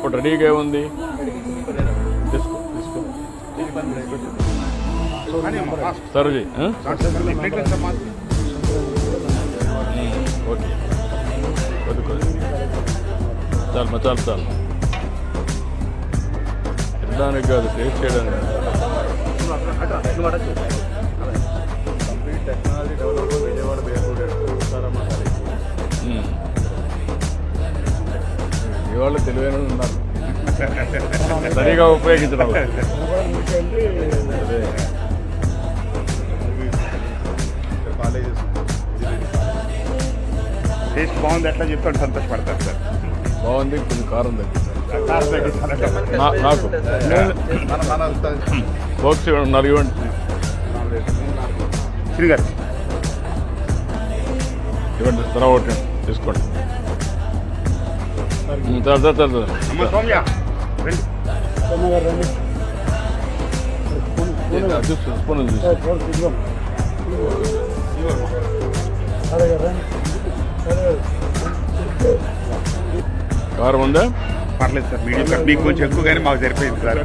ఇప్పుడు రెడీగా ఉంది. తీసుకో ఓకే. చాలు మా చాలు చాలు. తినడానికి కాదు టేస్ట్ చేయడానికి. ఇవాళ తెలివైన ఉన్నారు. సరిగా ఉపయోగించడం. టేస్ట్ బాగుంది ఎట్లా చెప్తాడు సంతోషపడతారు సార్. బాగుంది కొంచెం కారం నా- నాకు. బాక్స్ ఇవ్వండి నాలుగు ఇవ్వండి. శ్రీ గారు ఇవ్వండి తర్వాత ఒకటి తీసుకోండి. సౌమ్య ఉంది చూసుకో. కారం ఉందా? పర్లేదు సార్. మీడియం మీకు కొంచెం ఎక్కువ కానీ మాకు సరిపోయింది సార్.